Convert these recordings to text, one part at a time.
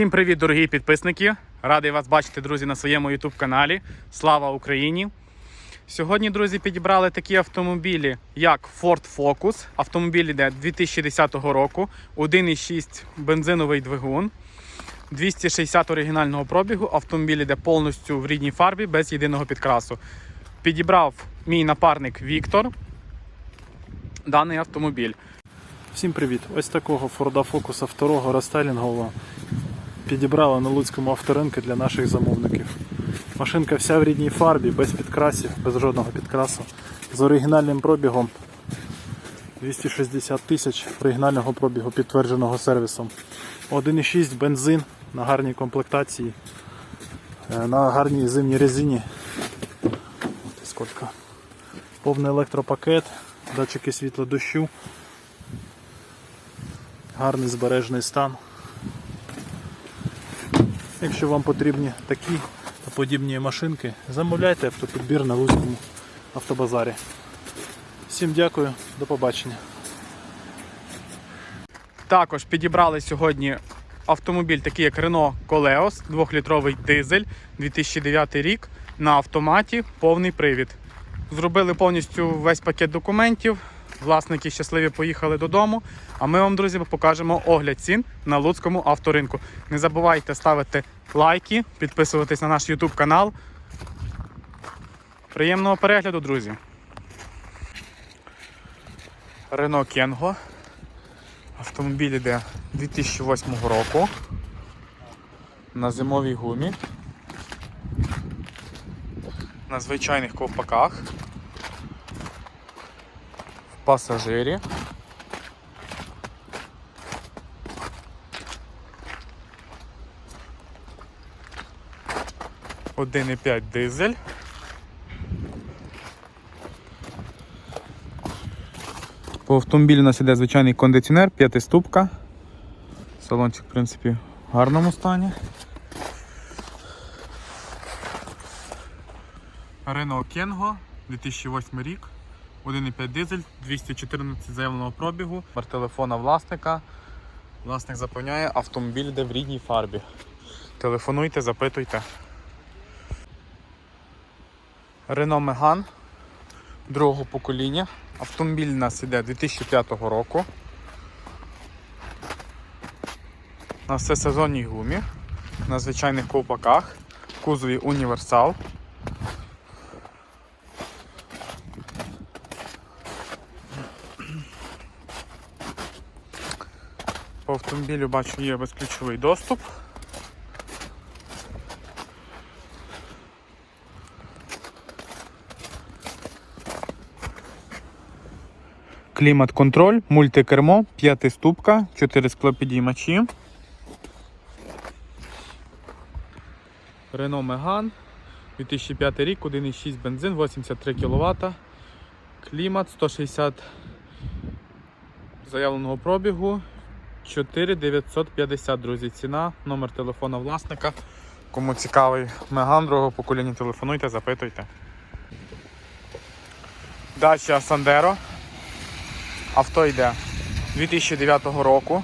Всім привіт, дорогі підписники! Радий вас бачити, друзі, на своєму YouTube каналі. Слава Україні! Сьогодні, друзі, підібрали такі автомобілі, як Ford Focus. Автомобіль іде 2010 року, 1,6 бензиновий двигун, 260 оригінального пробігу. Автомобіль іде повністю в рідній фарбі без єдиного підкрасу. Підібрав мій напарник Віктор даний автомобіль. Всім привіт! Ось такого Форда Фокуса второго рестайлінгового підібрали на Луцькому авторинку для наших замовників. Машинка вся в рідній фарбі, без підкрасів, без жодного підкрасу. З оригінальним пробігом 260 тисяч оригінального пробігу, підтвердженого сервісом. 1,6 бензин на гарній комплектації, е, на гарній зимній резині. Скільки. Повний електропакет, датчики світла дощу гарний збережений стан. Якщо вам потрібні такі та подібні машинки, замовляйте автопідбір на Луцькому автобазарі. Всім дякую, до побачення. Також підібрали сьогодні автомобіль, такий як Renault Coleos, 2-літровий дизель, 2009 рік на автоматі, повний привід. Зробили повністю весь пакет документів. Власники щасливі поїхали додому. А ми вам, друзі, покажемо огляд цін на Луцькому авторинку. Не забувайте ставити лайки, підписуватись на наш YouTube канал. Приємного перегляду, друзі. Renault Kengo. Автомобіль іде 2008 року на зимовій гумі, на звичайних ковпаках, пасажирі. Один і п'ять дизель. По автомобілю у нас іде звичайний кондиціонер, п'ятиступка. Салончик, в принципі, в гарному стані. Renault Kengo, 2008 рік, 1,5 дизель, 214 заявленого пробігу, номер телефона власника. Власник запевняє, автомобіль йде в рідній фарбі. Телефонуйте, запитуйте. Renault Megane другого покоління. Автомобіль у нас іде 2005 року. На всесезонній гумі, на звичайних ковпаках, кузові універсал. По автомобілю бачу є безключовий доступ. Клімат-контроль, мультикермо, п'ятиступка, 4 склопідіймачі. Renault Megane, 2005 рік, 1,6 бензин, 83 кВт. Клімат 160 заявленого пробігу. 4950, друзі. Ціна, номер телефона власника. Кому цікавий Megane другого покоління, телефонуйте, запитуйте. Дача Sandero. Авто йде 2009 року.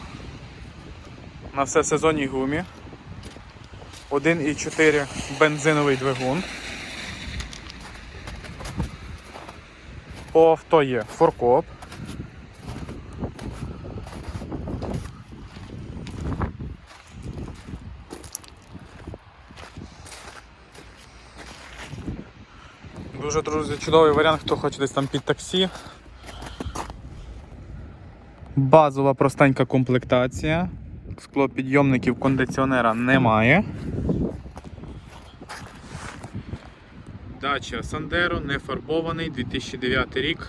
На всесезонній гумі. 1,4 бензиновий двигун. По авто є форкоп. Дуже друзі, чудовий варіант, хто хоче десь там під таксі. Базова простенька комплектація. Склопідйомників кондиціонера немає. Дача Сандеро, не фарбований, 2009 рік,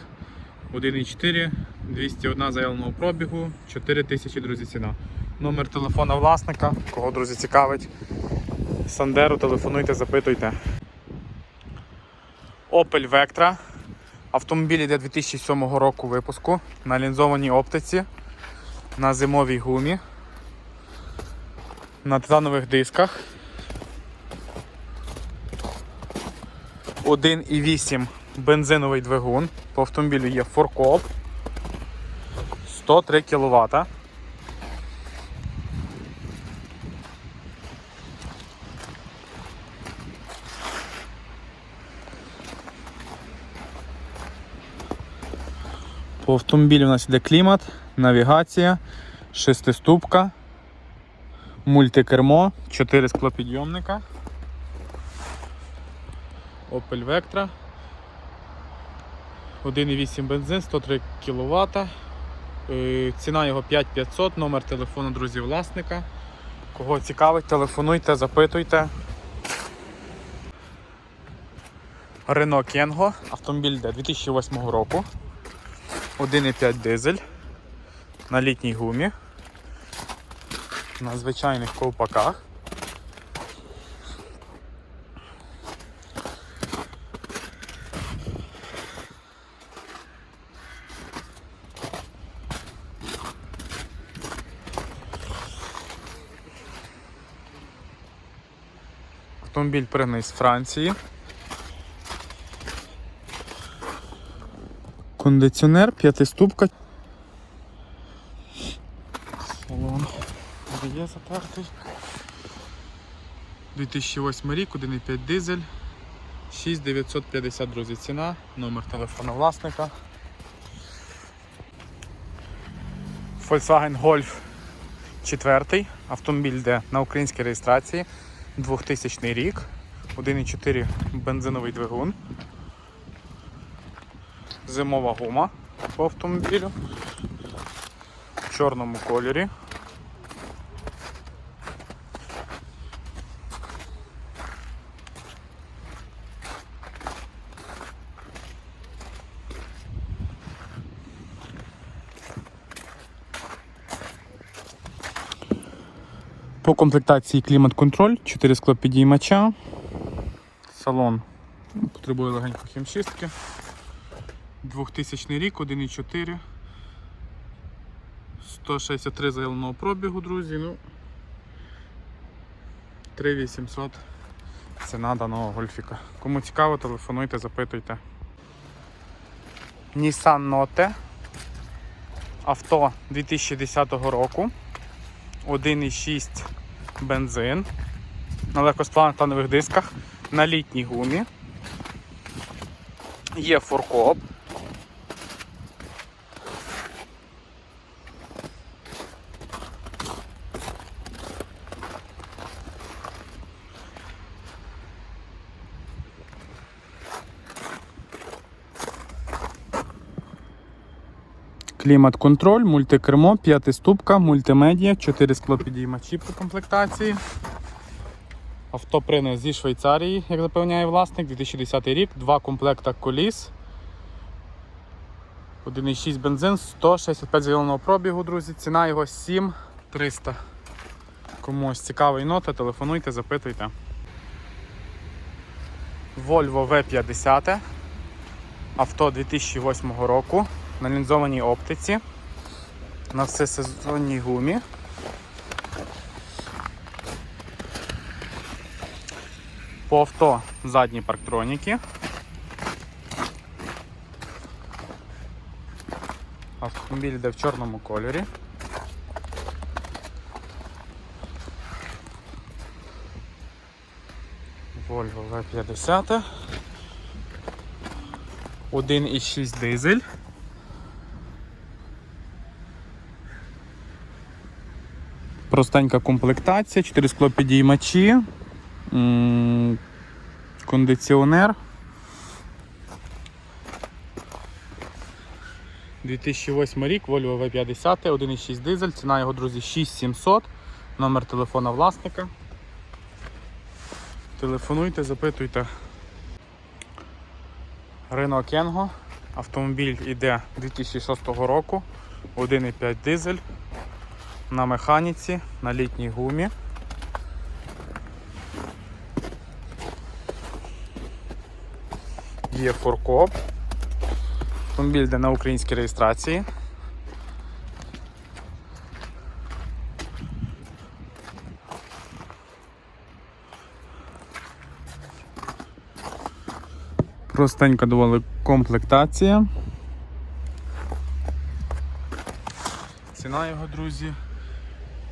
1,4, 201 заявленого пробігу, 4 тисячі, друзі, ціна. Номер телефона власника, кого, друзі, цікавить. Сандеро, телефонуйте, запитуйте. Opel Vectra. Автомобіль йде 2007 року випуску на лінзованій оптиці, на зимовій гумі, на титанових дисках. 1,8 бензиновий двигун. По автомобілю є форкоп 103 кВт. По автомобілі у нас йде клімат, навігація, шестиступка, мультикермо, 4 склопідйомника. Opel Vectra. 1,8 бензин, 103 кВт. Е, Ціна його 5500, номер телефону друзі власника. Кого цікавить, телефонуйте, запитуйте. Renault Kengo, автомобіль де 2008 року. 1,5 дизель на літній гумі. На звичайних ковпаках. Автомобіль пригнаний з Франції. Кондиціонер, п'ятиступка. Салон. Є затертий. 2008 рік, 1,5 дизель. 6950, друзі, ціна, номер телефону власника. Volkswagen Golf 4. Автомобіль йде на українській реєстрації. 2000 рік. 1,4 бензиновий двигун. Зимова гума по автомобілю. В чорному кольорі. По комплектації клімат-контроль, 4 склопідіймача. Салон потребує легенько хімчистки. 2000 рік, 1,4. 163 заявленого пробігу, друзі. Ну, 3800 ціна даного гольфіка. Кому цікаво, телефонуйте, запитуйте. Nissan Note. Авто 2010 року. 1,6 бензин на легкосплавних дисках, на літній гумі. Є форкоп. Клімат-контроль, мультикермо, п'ятиступка, мультимедіа, 4 склопідіймачі по комплектації. Авто принес зі Швейцарії, як запевняє власник, 2010 рік, два комплекта коліс. 1,6 бензин, 165 зеленого пробігу, друзі. Ціна його 7300. Комусь цікавий нота, телефонуйте, запитуйте. Volvo V50. Авто 2008 року на лінзованій оптиці, на всесезонній гумі. По авто задні парктроніки. Автомобіль йде в чорному кольорі. Volvo V50. 1,6 дизель. Простенька комплектація, 4 склопідіймачі, кондиціонер. 2008 рік, Volvo V50, 1,6 дизель, ціна його, друзі, 6700, номер телефона власника. Телефонуйте, запитуйте. Renault Kengo. Автомобіль іде 2006 року, 1,5 дизель на механіці, на літній гумі. Є форкоп. Автомобіль йде на українській реєстрації. Простенька доволі комплектація. Ціна його, друзі,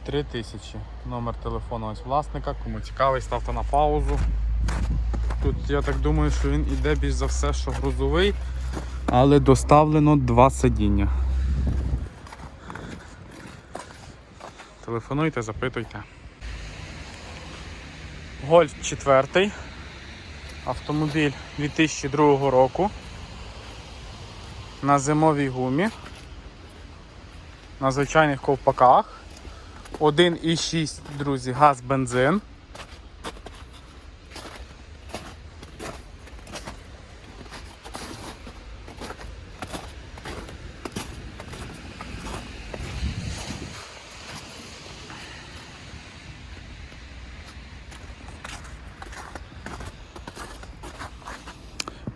3000. Номер телефону ось власника. Кому цікавий, ставте на паузу. Тут я так думаю, що він іде більш за все, що грузовий, Але доставлено два сидіння. Телефонуйте, запитуйте. Гольф 4. Автомобіль 2002 року. На зимовій гумі. На звичайних ковпаках. 1,6, друзі, газ бензин.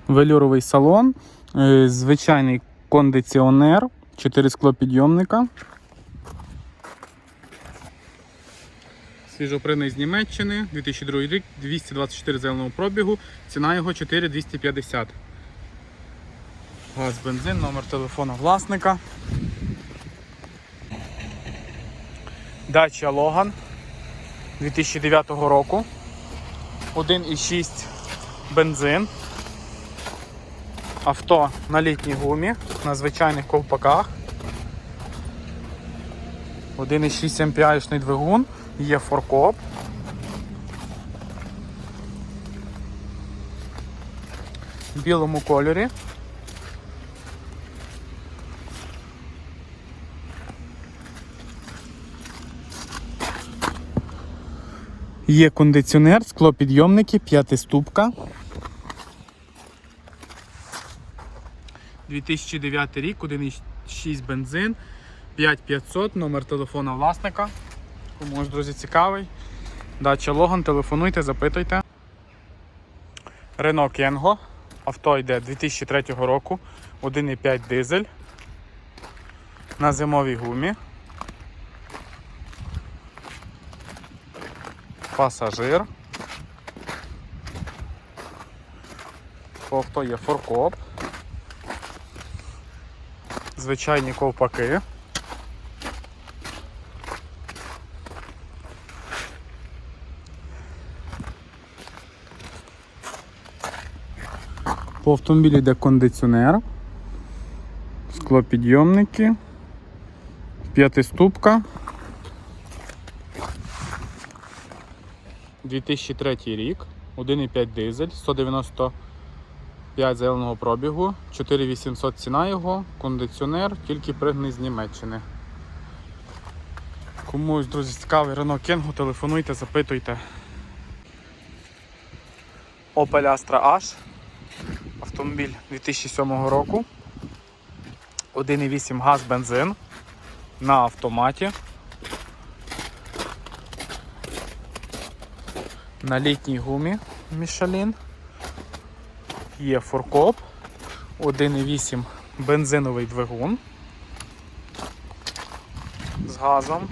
Велюровий салон, е, звичайний кондиціонер, 4 склопідйомника. Свіжопринний з Німеччини, 2002 рік, 224 зеленого пробігу, ціна його 4250. Газ, бензин, номер телефону власника. Дача Логан 2009 року. 1,6 бензин. Авто на літній гумі, на звичайних ковпаках. 1,6 MPI-шний двигун, є форкоп. В білому кольорі. Є кондиціонер, склопідйомники, п'ятиступка. 2009 рік, 1,6 бензин, 5500, номер телефона власника. Комусь, друзі, цікавий. Дача Логан, телефонуйте, запитуйте. Renault Кенго. Авто йде 2003 року, 1,5 дизель. На зимовій гумі. Пасажир. Авто є форкоп. Звичайні ковпаки. По автомобілі йде кондиціонер, склопідйомники, п'ятиступка. 2003 рік, 1,5 дизель, 195 зеленого пробігу, 4800 ціна його, кондиціонер, тільки пригнаний з Німеччини. Комусь, друзі, цікавий Renault Кенгу, телефонуйте, запитуйте. Opel Astra H. Автомобіль 2007 року. 1,8 газ бензин на автоматі. На літній гумі Michelin. Є форкоп, 1,8 бензиновий двигун з газом.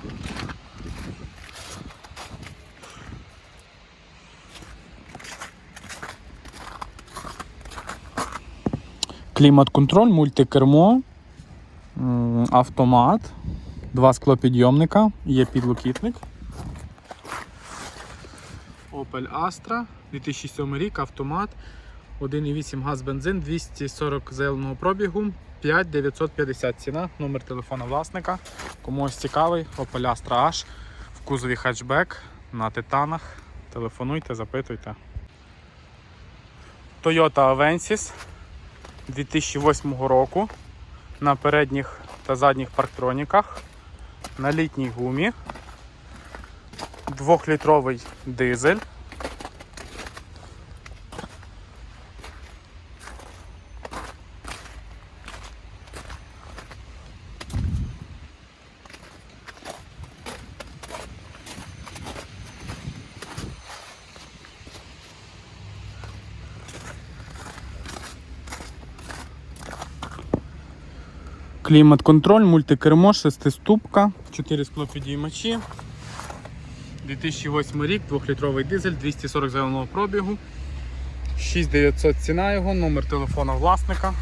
Клімат-контроль, мультикермо, автомат, два склопідйомника, є підлокітник. Opel Astra, 2007 рік, автомат, 1,8 газ бензин, 240 зеленого пробігу, 5950 ціна, номер телефона власника. Комусь цікавий, Opel Astra H в кузові хетчбек на титанах. Телефонуйте, запитуйте. Toyota Avensis 2008 року на передніх та задніх парктроніках, на літній гумі, двохлітровий дизель. Клімат-контроль, мультикермо, шестиступка, 4 склопідіймачі. 2008 рік, 2-літровий дизель, 240 зеленого пробігу. 6900 ціна його, номер телефона власника.